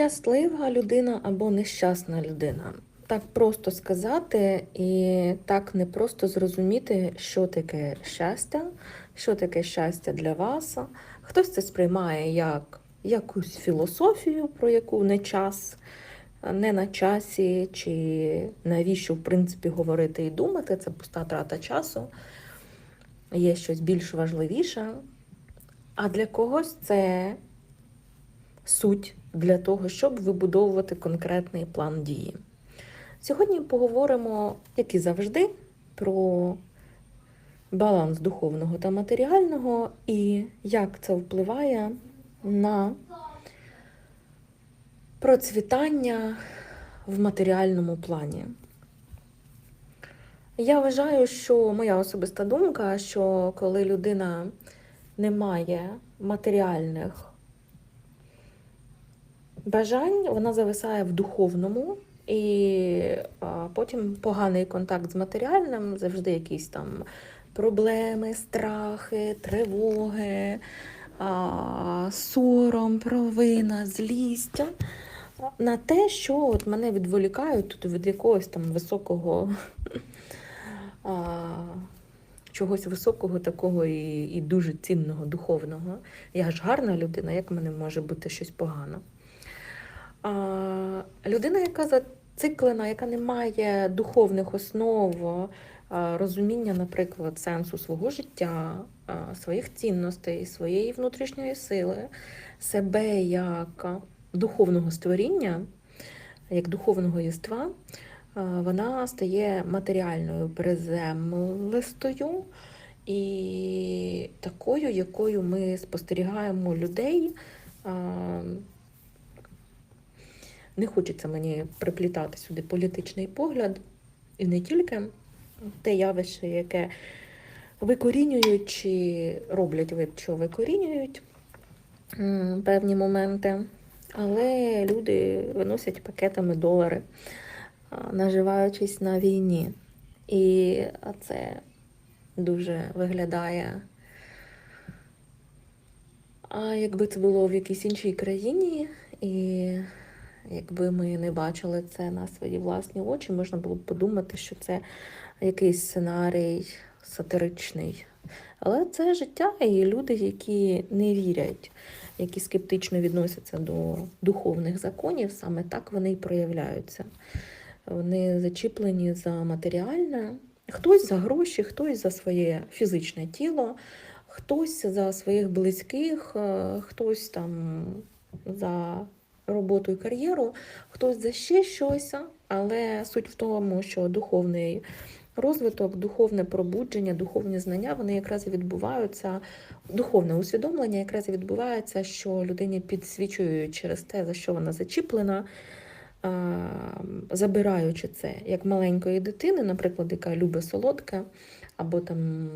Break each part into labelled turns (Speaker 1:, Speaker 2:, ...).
Speaker 1: Щаслива людина або нещасна людина. Так просто сказати і так не просто зрозуміти, що таке щастя, що таке щастя для вас. Хтось це сприймає як якусь філософію, про яку не час, не на часі, чи навіщо, в принципі, говорити і думати, це пуста трата часу. Є щось більш важливіше. А для когось це суть для того, щоб вибудовувати конкретний план дії. Сьогодні поговоримо, як і завжди, про баланс духовного та матеріального і як це впливає на процвітання в матеріальному плані. Я вважаю, що моя особиста думка, що коли людина не має матеріальних бажань, вона зависає в духовному, і потім поганий контакт з матеріальним, завжди якісь там проблеми, страхи, тривоги, сором, провина, злість. На те, що от мене відволікають тут від якогось там високого а, чогось високого, такого і, і дуже цінного, духовного. Я ж гарна людина, як в мене може бути щось погано? Людина, яка зациклена, яка не має духовних основ, розуміння, наприклад, сенсу свого життя, своїх цінностей, своєї внутрішньої сили, себе як духовного створіння, як духовного єства, вона стає матеріальною приземлистою і такою, якою ми спостерігаємо людей. Не хочеться мені приплітати сюди політичний погляд, і не тільки те явище, яке викорінюють чи роблять вид, що викорінюють певні моменти, але люди виносять пакетами долари, наживаючись на війні. І це дуже виглядає. А якби це було в якійсь іншій країні, і Якби ми не бачили це на свої власні очі, можна було б подумати, що це якийсь сценарій сатиричний. Але це життя і люди, які не вірять, які скептично відносяться до духовних законів, саме так вони і проявляються. Вони зачіплені за матеріальне, хтось за гроші, хтось за своє фізичне тіло, хтось за своїх близьких, хтось там за роботу і кар'єру, хтось за ще щось, але суть в тому, що духовний розвиток, духовне пробудження, духовні знання, вони якраз і відбуваються, духовне усвідомлення якраз і відбувається, що людині підсвічують через те, за що вона зачіплена. Забираючи це як маленької дитини, наприклад, яка любить солодке, або там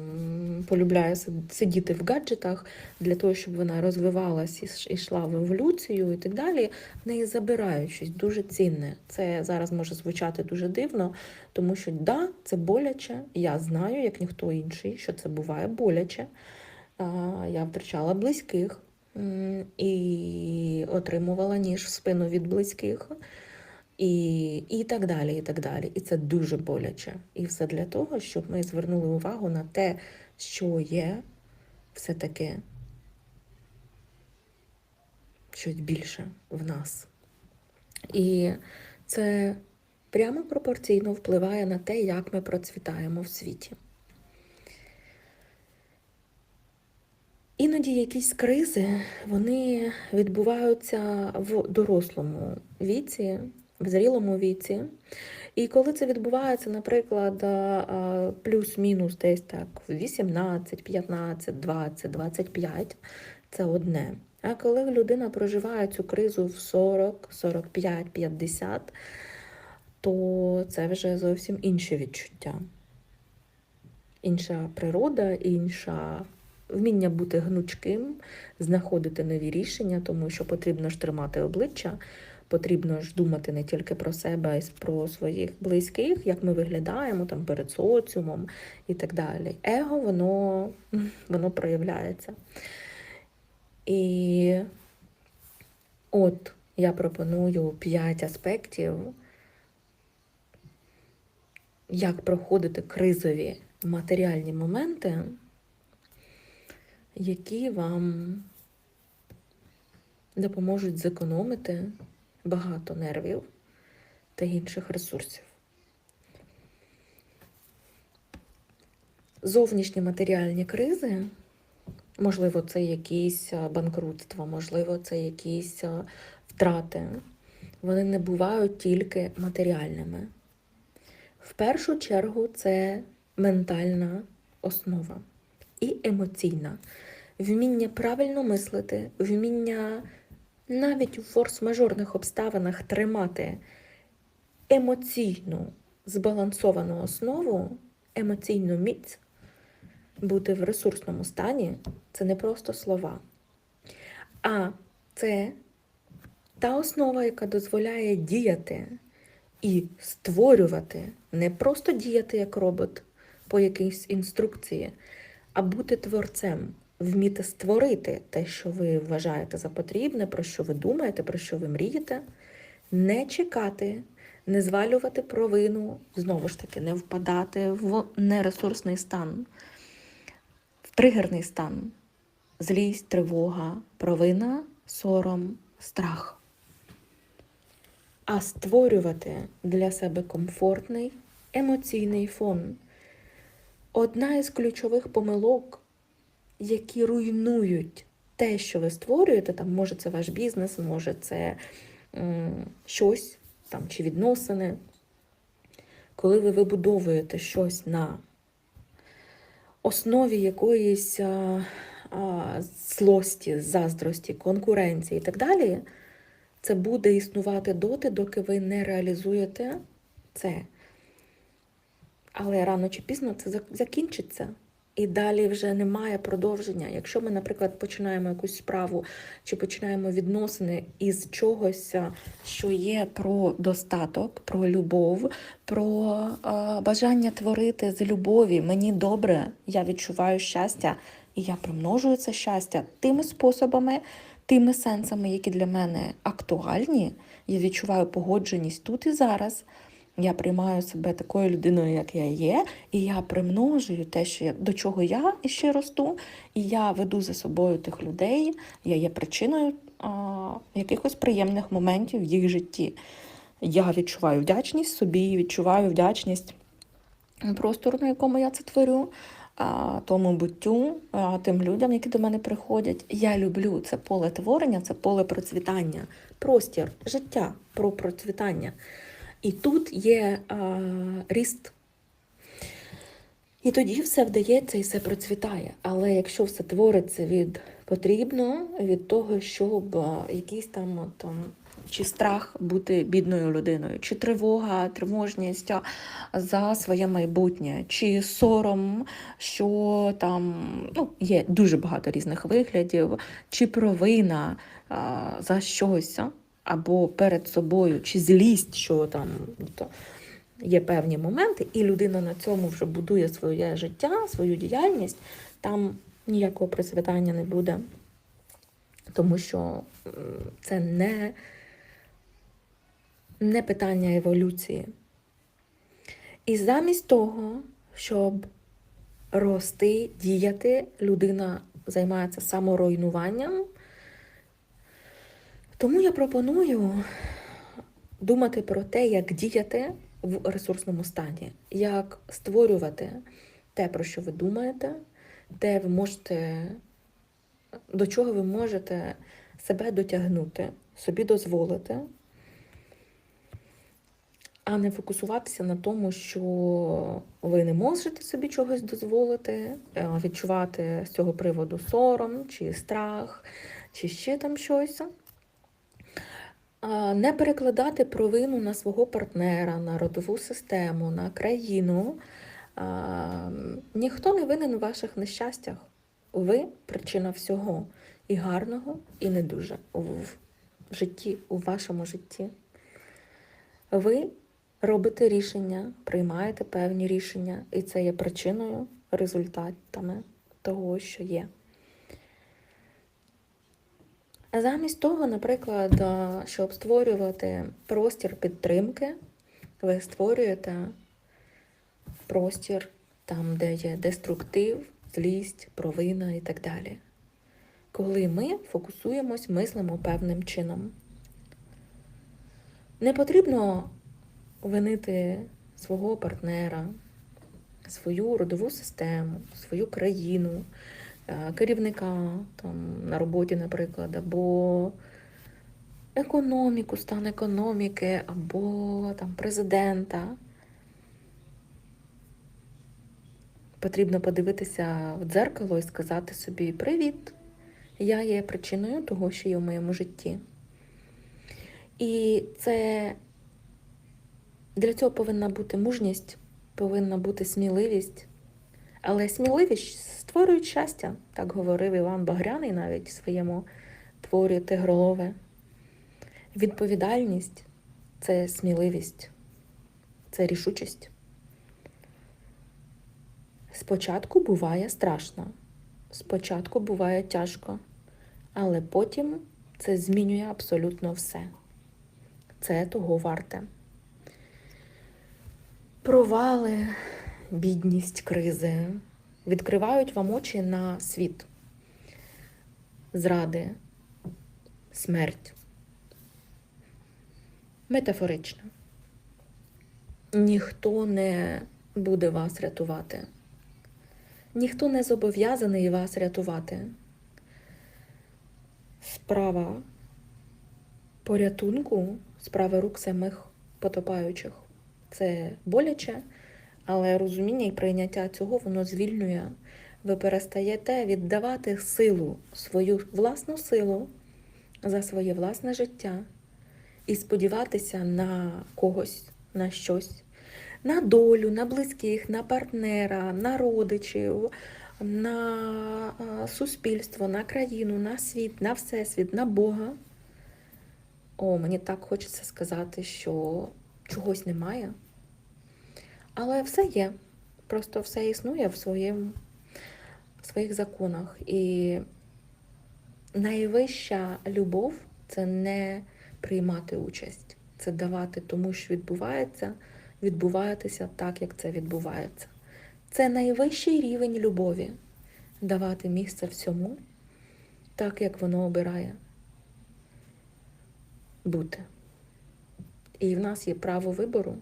Speaker 1: полюбляє сидіти в гаджетах для того, щоб вона розвивалась і йшла в еволюцію і так далі, в неї забирають щось дуже цінне. Це зараз може звучати дуже дивно, тому що да, це боляче. Я знаю, як ніхто інший, що це буває боляче. Я втрачала близьких і отримувала ніж в спину від близьких. І і так далі, і так далі. І це дуже боляче. І все для того, щоб ми звернули увагу на те, що є все-таки щось більше в нас. І це прямо пропорційно впливає на те, як ми процвітаємо в світі. Іноді якісь кризи вони відбуваються в дорослому віці в зрілому віці. І коли це відбувається, наприклад, плюс-мінус десь так 18, 15, 20, 25, це одне. А коли людина проживає цю кризу в 40, 45, 50, то це вже зовсім інші відчуття. Інша природа, інша вміння бути гнучким, знаходити нові рішення, тому що потрібно ж тримати обличчя потрібно ж думати не тільки про себе, а й про своїх близьких, як ми виглядаємо там перед соціумом і так далі. Его, воно, воно проявляється. І от я пропоную 5 аспектів, як проходити кризові матеріальні моменти, які вам допоможуть зекономити багато нервів та інших ресурсів. Зовнішні матеріальні кризи, можливо, це якісь банкрутства, можливо, це якісь втрати, вони не бувають тільки матеріальними. В першу чергу це ментальна основа і емоційна. Вміння правильно мислити, вміння навіть у форс-мажорних обставинах тримати емоційну збалансовану основу, емоційну міць, бути в ресурсному стані це не просто слова, а це та основа, яка дозволяє діяти і створювати, не просто діяти як робот по якійсь інструкції, а бути творцем, вміти створити те, що ви вважаєте за потрібне, про що ви думаєте, про що ви мрієте, не чекати, не звалювати провину, знову ж таки, не впадати в нересурсний стан, в тригерний стан, злість, тривога, провина, сором, страх. А створювати для себе комфортний емоційний фон. Одна із ключових помилок, які руйнують те, що ви створюєте, там, може це ваш бізнес, може це м, щось там, чи відносини. Коли ви вибудовуєте щось на основі якоїсь а, а, злості, заздрості, конкуренції і так далі, це буде існувати доти, доки ви не реалізуєте це. Але рано чи пізно це закінчиться. І далі вже немає продовження. Якщо ми, наприклад, починаємо якусь справу чи починаємо відносини із чогось, що є про достаток, про любов, про а, бажання творити з любові, мені добре, я відчуваю щастя, і я примножую це щастя тими способами, тими сенсами, які для мене актуальні. Я відчуваю погодженість тут і зараз. Я приймаю себе такою людиною, як я є, і я примножую те, що я, до чого я іще росту, і я веду за собою тих людей, я є причиною а, якихось приємних моментів в їх житті. Я відчуваю вдячність собі, відчуваю вдячність простору, на якому я це творю, а, тому буттю, а, тим людям, які до мене приходять. Я люблю це поле творення, це поле процвітання, простір, життя про процвітання. І тут є а, ріст. І тоді все вдається і все процвітає. Але якщо все твориться від потрібно, від того, щоб якийсь там от, чи страх бути бідною людиною, чи тривога, тривожність за своє майбутнє, чи сором, що там ну, є дуже багато різних виглядів, чи провина а, за щось. Або перед собою, чи злість, що там то є певні моменти, і людина на цьому вже будує своє життя, свою діяльність, там ніякого процвітання не буде. Тому що це не, не питання еволюції. І замість того, щоб рости, діяти, людина займається саморуйнуванням. Тому я пропоную думати про те, як діяти в ресурсному стані, як створювати те, про що ви думаєте, де ви можете, до чого ви можете себе дотягнути, собі дозволити, а не фокусуватися на тому, що ви не можете собі чогось дозволити, е, відчувати з цього приводу сором чи страх, чи ще там щось. Не перекладати провину на свого партнера, на родову систему, на країну. Ніхто не винен у ваших нещастях. Ви причина всього і гарного, і не дуже в житті, у вашому житті. Ви робите рішення, приймаєте певні рішення, і це є причиною, результатами того, що є. Замість того, наприклад, щоб створювати простір підтримки, ви створюєте простір там, де є деструктив, злість, провина і так далі. Коли ми фокусуємось, мислимо певним чином. Не потрібно винити свого партнера, свою родову систему, свою країну, керівника там, на роботі, наприклад, або економіку, стан економіки, або там, президента. Потрібно подивитися в дзеркало і сказати собі Привіт! Я є причиною того, що є в моєму житті. І це для цього повинна бути мужність, повинна бути сміливість. Але сміливість створює щастя, так говорив Іван Багряний навіть в своєму творі Тигролове. Відповідальність це сміливість, це рішучість. Спочатку буває страшно, спочатку буває тяжко, але потім це змінює абсолютно все. Це того варте. Провали, бідність, кризи відкривають вам очі на світ, зради, смерть. Метафорично. Ніхто не буде вас рятувати. Ніхто не зобов'язаний вас рятувати. Справа порятунку, справа рук самих потопаючих. Це боляче, але розуміння і прийняття цього воно звільнює. Ви перестаєте віддавати силу, свою власну силу за своє власне життя і сподіватися на когось, на щось, на долю, на близьких, на партнера, на родичів, на суспільство, на країну, на світ, на всесвіт, на Бога. О, мені так хочеться сказати, що чогось немає. Але все є. Просто все існує в, своєму, в своїх законах. І найвища любов це не приймати участь, це давати тому, що відбувається, відбуватися так, як це відбувається. Це найвищий рівень любові давати місце всьому, так, як воно обирає бути. І в нас є право вибору.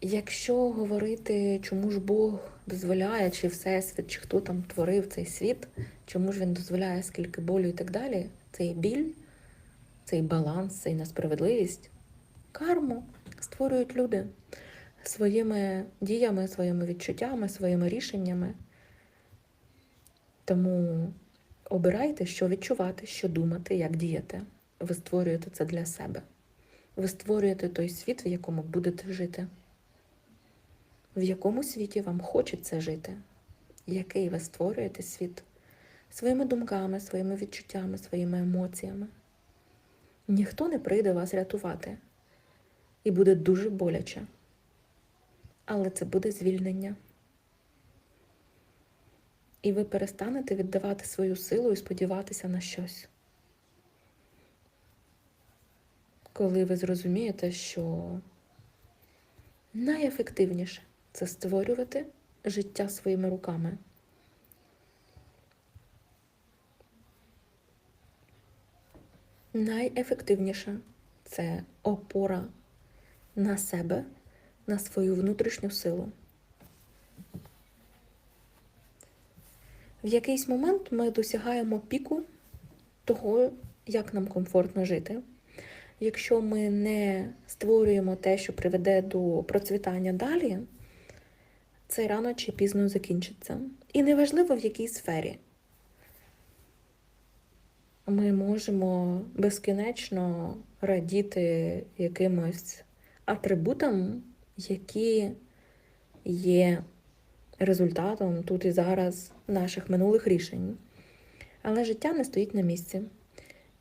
Speaker 1: Якщо говорити, чому ж Бог дозволяє, чи Всесвіт, чи хто там творив цей світ, чому ж він дозволяє скільки болю і так далі, цей біль, цей баланс, цей несправедливість, карму створюють люди своїми діями, своїми відчуттями, своїми рішеннями. Тому обирайте, що відчувати, що думати, як діяти. Ви створюєте це для себе. Ви створюєте той світ, в якому будете жити. В якому світі вам хочеться жити? Який ви створюєте світ своїми думками, своїми відчуттями, своїми емоціями? Ніхто не прийде вас рятувати. І буде дуже боляче. Але це буде звільнення. І ви перестанете віддавати свою силу і сподіватися на щось. Коли ви зрозумієте, що найефективніше це створювати життя своїми руками. Найефективніше це опора на себе, на свою внутрішню силу. В якийсь момент ми досягаємо піку того, як нам комфортно жити. Якщо ми не створюємо те, що приведе до процвітання далі, це рано чи пізно закінчиться. І неважливо в якій сфері. Ми можемо безкінечно радіти якимось атрибутам, які є результатом тут і зараз наших минулих рішень. Але життя не стоїть на місці.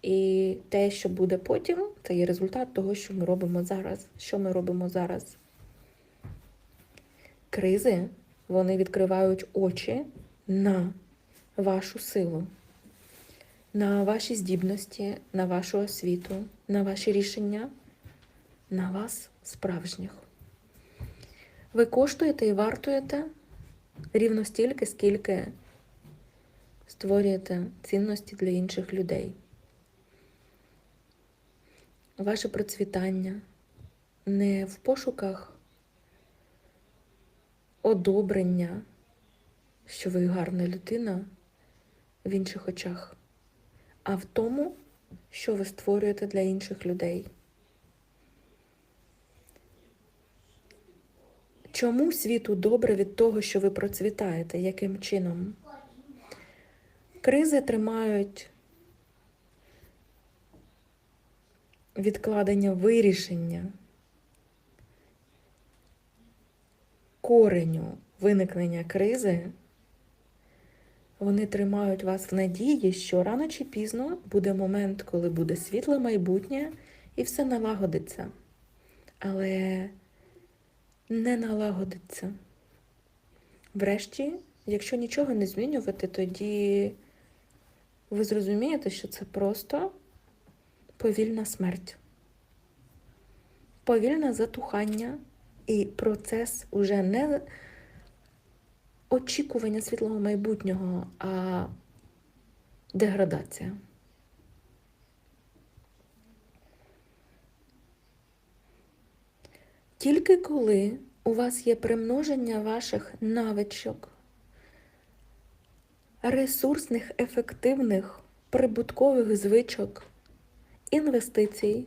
Speaker 1: І те, що буде потім, це є результат того, що ми робимо зараз. Що ми робимо зараз? Кризи вони відкривають очі на вашу силу. на ваші здібності, на вашу освіту, на ваші рішення, на вас справжніх. Ви коштуєте і вартуєте рівно стільки, скільки створюєте цінності для інших людей. Ваше процвітання не в пошуках одобрення, що ви гарна людина в інших очах, а в тому, що ви створюєте для інших людей. Чому світу добре від того, що ви процвітаєте? Яким чином? Кризи тримають відкладення вирішення кореню виникнення кризи. Вони тримають вас в надії, що рано чи пізно буде момент, коли буде світле майбутнє і все налагодиться. Але не налагодиться. Врешті, якщо нічого не змінювати, тоді ви зрозумієте, що це просто повільна смерть, повільне затухання і процес уже не очікування світлого майбутнього, а деградація. Тільки коли у вас є примноження ваших навичок, ресурсних, ефективних, прибуткових звичок, інвестицій,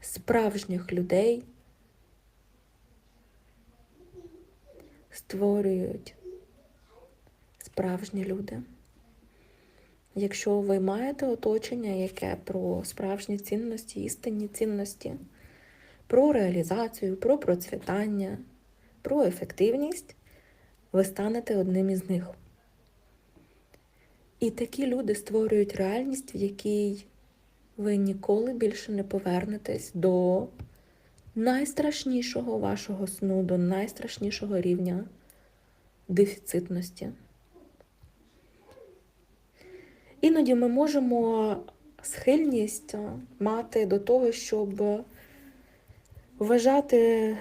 Speaker 1: справжніх людей створюють справжні люди. Якщо ви маєте оточення, яке про справжні цінності, істинні цінності, про реалізацію, про процвітання, про ефективність, ви станете одним із них. І такі люди створюють реальність, в якій ви ніколи більше не повернетесь до найстрашнішого вашого сну, до найстрашнішого рівня дефіцитності. Іноді ми можемо схильність мати до того, щоб вважати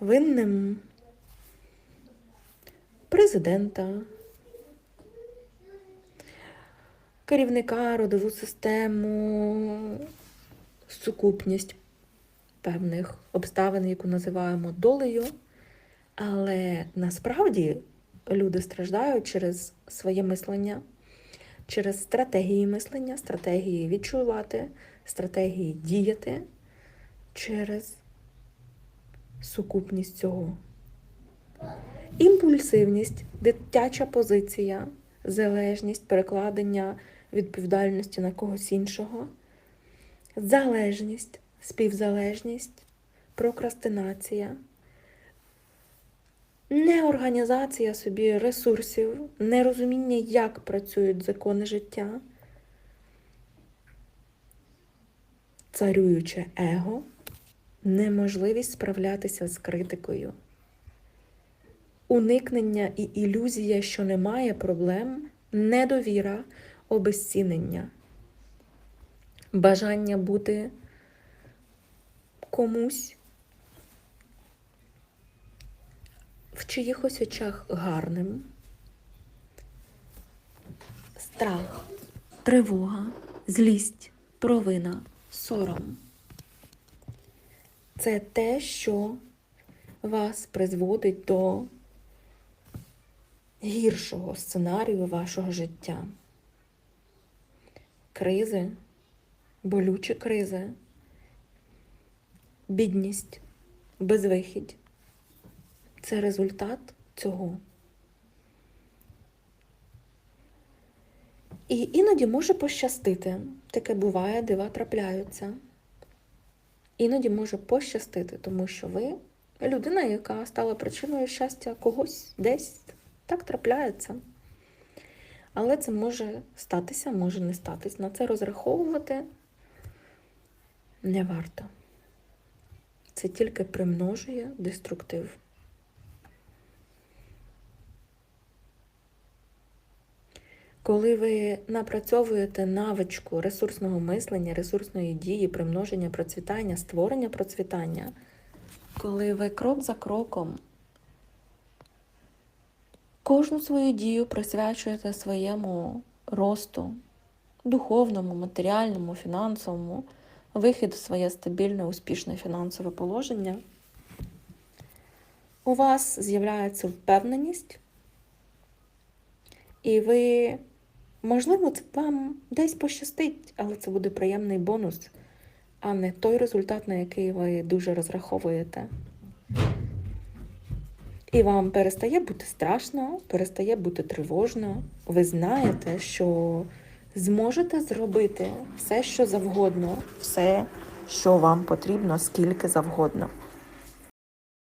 Speaker 1: винним президента, керівника, родову систему, сукупність певних обставин, яку називаємо долею. Але насправді люди страждають через своє мислення, через стратегії мислення, стратегії відчувати, стратегії діяти через сукупність цього. Імпульсивність, дитяча позиція, залежність, перекладення відповідальності на когось іншого, залежність, співзалежність, прокрастинація, неорганізація собі ресурсів, нерозуміння, як працюють закони життя, царююче его, неможливість справлятися з критикою, уникнення і ілюзія, що немає проблем, недовіра, обезцінення, бажання бути комусь в чиїхось очах гарним, страх, тривога, злість, провина, сором. Це те, що вас призводить до гіршого сценарію вашого життя. Кризи, болючі кризи, бідність, безвихідь це результат цього. І іноді може пощастити. Таке буває, дива трапляються. Іноді може пощастити, тому що ви людина, яка стала причиною щастя когось десь. Так трапляється. Але це може статися, може не статись. На це розраховувати не варто. Це тільки примножує деструктив. Коли ви напрацьовуєте навичку ресурсного мислення, ресурсної дії, примноження, процвітання, створення процвітання, коли ви крок за кроком кожну свою дію присвячуєте своєму росту, духовному, матеріальному, фінансовому, вихід в своє стабільне, успішне фінансове положення, у вас з'являється впевненість, і ви, можливо, це вам десь пощастить, але це буде приємний бонус, а не той результат, на який ви дуже розраховуєте. І вам перестає бути страшно, перестає бути тривожно. Ви знаєте, що зможете зробити все, що завгодно, все, що вам потрібно, скільки завгодно.